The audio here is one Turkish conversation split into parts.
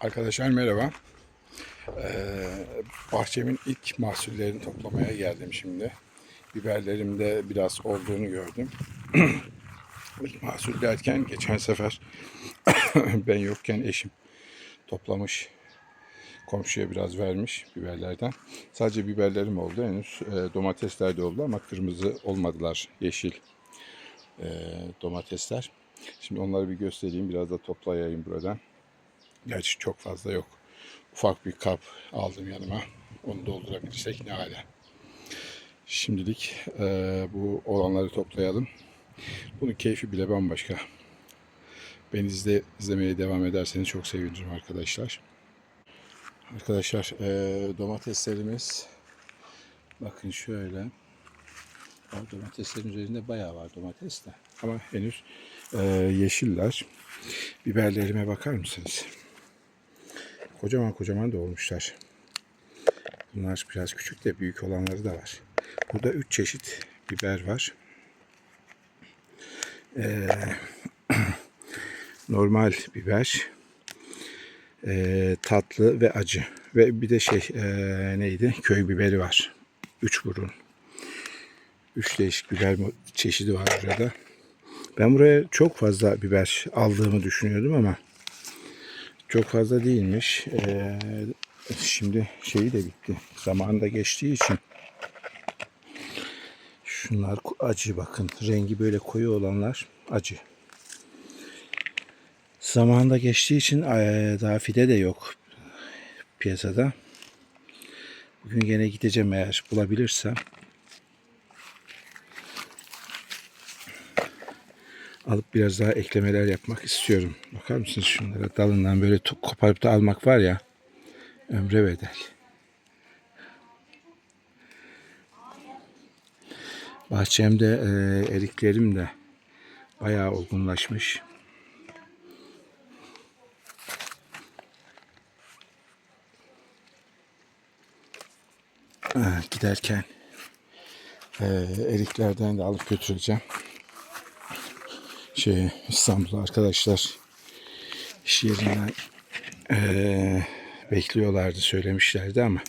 Arkadaşlar merhaba. Ee, bahçemin ilk mahsullerini toplamaya geldim şimdi. Biberlerimde biraz olduğunu gördüm. ilk mahsul derken geçen sefer ben yokken eşim toplamış. Komşuya biraz vermiş biberlerden. Sadece biberlerim oldu henüz. Ee, domatesler de oldu ama kırmızı olmadılar. Yeşil ee, domatesler. Şimdi onları bir göstereyim. Biraz da toplayayım buradan. Gerçi çok fazla yok. Ufak bir kap aldım yanıma. Onu doldurabilirsek ne hala. Şimdilik eee, bu olanları toplayalım. Bunun keyfi bile bambaşka. Beni izle, izlemeye devam ederseniz çok sevinirim arkadaşlar. Arkadaşlar eee, domateslerimiz bakın şöyle. Domateslerin üzerinde bayağı var domates de. Ama henüz eee, yeşiller. Biberlerime bakar mısınız? Kocaman kocaman da. Bunlar biraz küçük de büyük olanları da var. Burada üç çeşit biber var. Ee, normal biber, ee, tatlı ve acı. Ve bir de şey ee, neydi? Köy biberi var. Üç burun. Üç değişik biber çeşidi var burada. Ben buraya çok fazla biber aldığımı düşünüyordum ama çok fazla değilmiş. Ee, şimdi şeyi de bitti. Zamanında geçtiği için şunlar acı bakın. Rengi böyle koyu olanlar acı. Zamanında geçtiği için daha fide de yok piyasada. Bugün gene gideceğim eğer bulabilirsem. Alıp biraz daha eklemeler yapmak istiyorum. Bakar mısınız şunlara? Dalından böyle koparıp da almak var ya. Ömre bedel. Bahçemde e, eriklerim de bayağı olgunlaşmış. Ha, giderken e, eriklerden de alıp götüreceğim şey İstanbul'da arkadaşlar iş yerinden eee, bekliyorlardı söylemişlerdi ama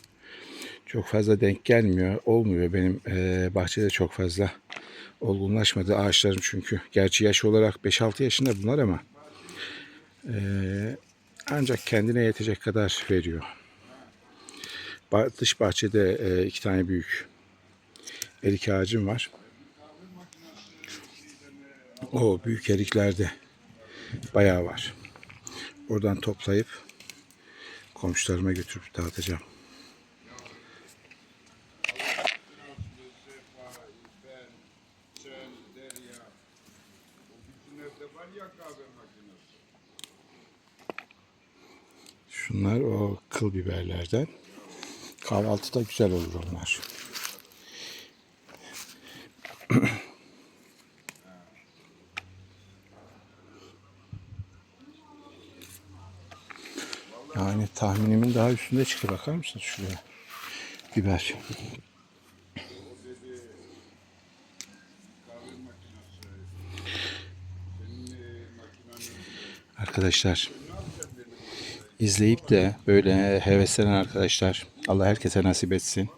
çok fazla denk gelmiyor olmuyor benim eee, bahçede çok fazla olgunlaşmadı ağaçlarım çünkü gerçi yaş olarak 5-6 yaşında bunlar ama eee, ancak kendine yetecek kadar veriyor. Dış bahçede eee, iki tane büyük erik ağacım var. O büyük eriklerde bayağı var. Oradan toplayıp komşularıma götürüp dağıtacağım. Şunlar o kıl biberlerden. Kahvaltıda güzel olur onlar. Yani tahminimin daha üstünde çıktı. Bakar mısınız şuraya? Biber. Arkadaşlar izleyip de böyle heveslenen arkadaşlar Allah herkese nasip etsin.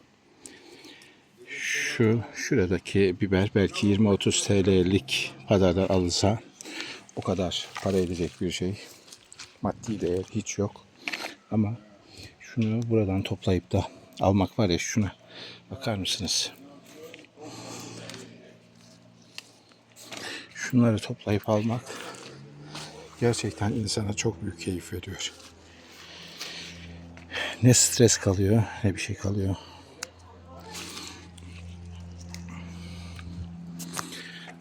Şu şuradaki biber belki 20-30 TL'lik pazarda alınsa o kadar para edecek bir şey. Maddi değer hiç yok. Ama şunu buradan toplayıp da almak var ya şuna bakar mısınız? Şunları toplayıp almak gerçekten insana çok büyük keyif veriyor. Ne stres kalıyor ne bir şey kalıyor.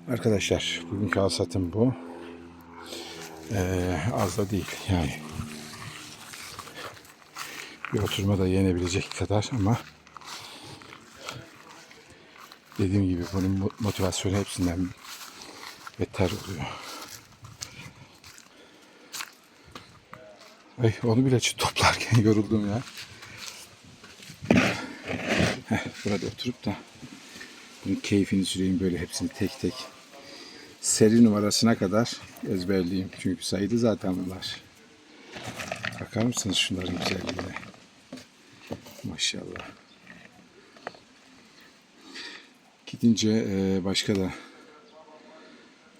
Arkadaşlar bugünkü alsatım bu. Ee, az da değil yani bir oturmada yenebilecek kadar ama dediğim gibi bunun mo- motivasyonu hepsinden beter oluyor. Ay onu bile toplarken yoruldum ya. Burada oturup da bunun keyfini süreyim böyle hepsini tek tek. Seri numarasına kadar ezberleyeyim. Çünkü sayıdı zaten bunlar. Bak Bakar mısınız şunların güzelliğine? Maşallah. Gidince e, başka da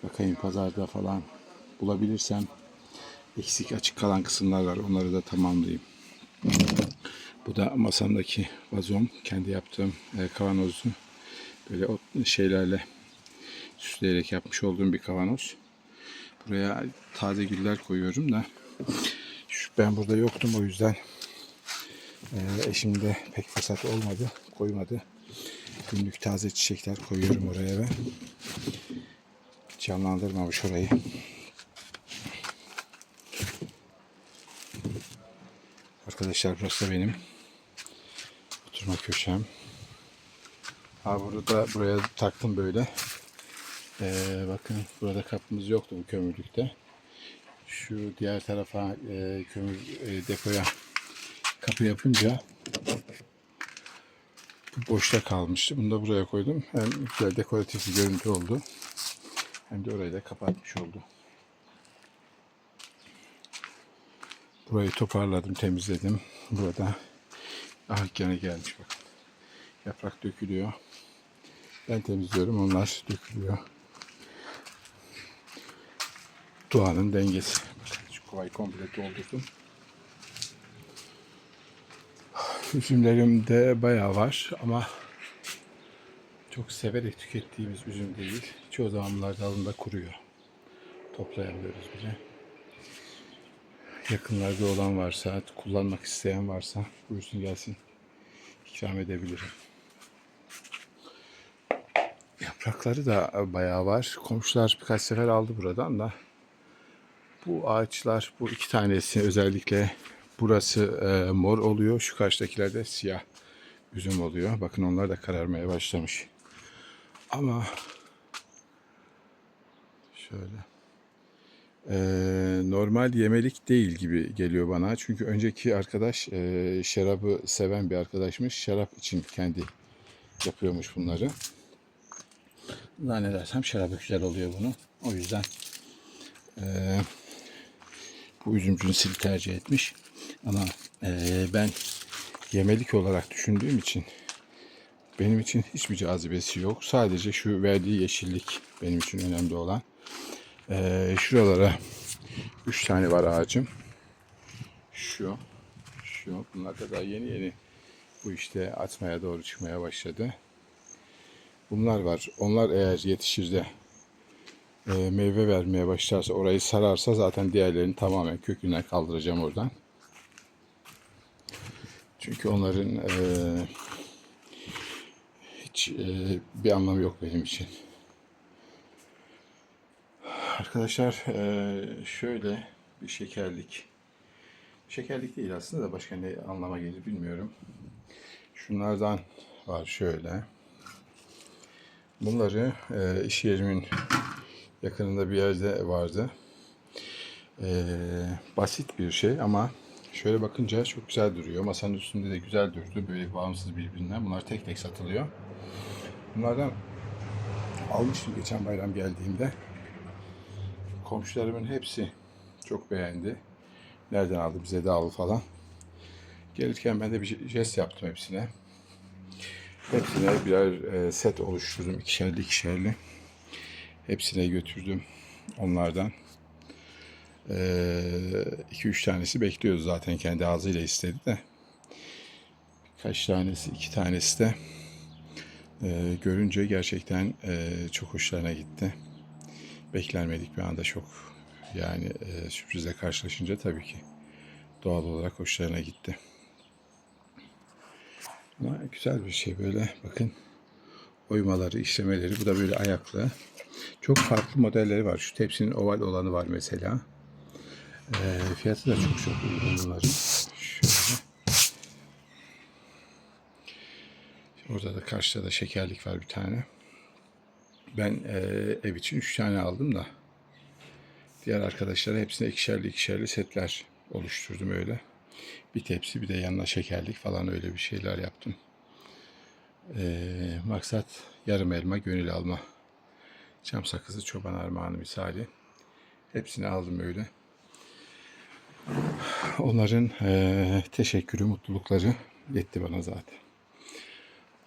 bakayım pazarda falan bulabilirsem eksik açık kalan kısımlar var. Onları da tamamlayayım. Bu da masamdaki vazom. Kendi yaptığım e, kavanozu böyle o şeylerle süsleyerek yapmış olduğum bir kavanoz. Buraya taze güller koyuyorum da ben burada yoktum o yüzden e, eşim de pek fırsat olmadı. Koymadı. Günlük taze çiçekler koyuyorum oraya ve canlandırmamış orayı. Arkadaşlar burası da benim oturma köşem. Ha burada buraya taktım böyle. Ee, bakın burada kapımız yoktu bu kömürlükte. Şu diğer tarafa e, kömür e, depoya kapı yapınca bu boşta kalmıştı. Bunu da buraya koydum. Hem güzel dekoratif bir görüntü oldu. Hem de orayı da kapatmış oldu. Burayı toparladım, temizledim. Burada ah gene gelmiş bakın. Yaprak dökülüyor. Ben temizliyorum, onlar dökülüyor. Doğanın dengesi. Bakın şu kovayı komple doldurdum. Üzümlerim de bayağı var ama çok severek tükettiğimiz üzüm değil. Çoğu zaman bunlar dalında kuruyor. Toplayamıyoruz bile. Yakınlarda olan varsa, kullanmak isteyen varsa buyursun gelsin. İkram edebilirim. Yaprakları da bayağı var. Komşular birkaç sefer aldı buradan da. Bu ağaçlar, bu iki tanesi özellikle burası e, mor oluyor. Şu karşıdakiler de siyah üzüm oluyor. Bakın onlar da kararmaya başlamış. Ama şöyle e, normal yemelik değil gibi geliyor bana. Çünkü önceki arkadaş e, şarabı seven bir arkadaşmış. Şarap için kendi yapıyormuş bunları. Zannedersem şarabı güzel oluyor bunu. O yüzden e, bu üzümcünü sil tercih etmiş. Ama e, ben yemelik olarak düşündüğüm için benim için hiçbir cazibesi yok. Sadece şu verdiği yeşillik benim için önemli olan. E, şuralara üç tane var ağacım. Şu, şu. Bunlar da daha yeni yeni bu işte atmaya doğru çıkmaya başladı. Bunlar var. Onlar eğer yetişir de e, meyve vermeye başlarsa, orayı sararsa zaten diğerlerini tamamen kökünden kaldıracağım oradan. Çünkü onların e, hiç e, bir anlamı yok benim için. Arkadaşlar e, şöyle bir şekerlik. Şekerlik değil aslında da başka ne anlama gelir bilmiyorum. Şunlardan var şöyle. Bunları e, iş yerimin yakınında bir yerde vardı. E, basit bir şey ama şöyle bakınca çok güzel duruyor. Masanın üstünde de güzel durdu. Böyle bağımsız birbirinden. Bunlar tek tek satılıyor. Bunlardan almıştım geçen bayram geldiğimde. Komşularımın hepsi çok beğendi. Nereden aldı bize de al falan. Gelirken ben de bir jest yaptım hepsine. Hepsine birer e, set oluşturdum. ikişerli ikişerli. Hepsine götürdüm onlardan. 2-3 tanesi bekliyoruz zaten kendi ağzıyla istedi de. Kaç tanesi, iki tanesi de e, görünce gerçekten e, çok hoşlarına gitti. Beklenmedik bir anda çok yani e, sürprizle karşılaşınca tabii ki doğal olarak hoşlarına gitti. Ama güzel bir şey böyle bakın oymaları, işlemeleri. Bu da böyle ayaklı. Çok farklı modelleri var. Şu tepsinin oval olanı var mesela. Ee, fiyatı da çok çok uygun bunların. Şöyle. Orada da karşıda da şekerlik var bir tane. Ben e, ev için üç tane aldım da. Diğer arkadaşlara hepsine ikişerli ikişerli setler oluşturdum öyle. Bir tepsi bir de yanına şekerlik falan öyle bir şeyler yaptım. Ee, maksat yarım elma gönül alma. Çam sakızı çoban armağanı misali. Hepsini aldım öyle. Onların eee, teşekkürü, mutlulukları yetti bana zaten.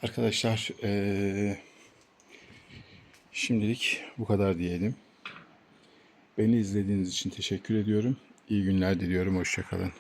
Arkadaşlar eee, şimdilik bu kadar diyelim. Beni izlediğiniz için teşekkür ediyorum. İyi günler diliyorum. Hoşçakalın.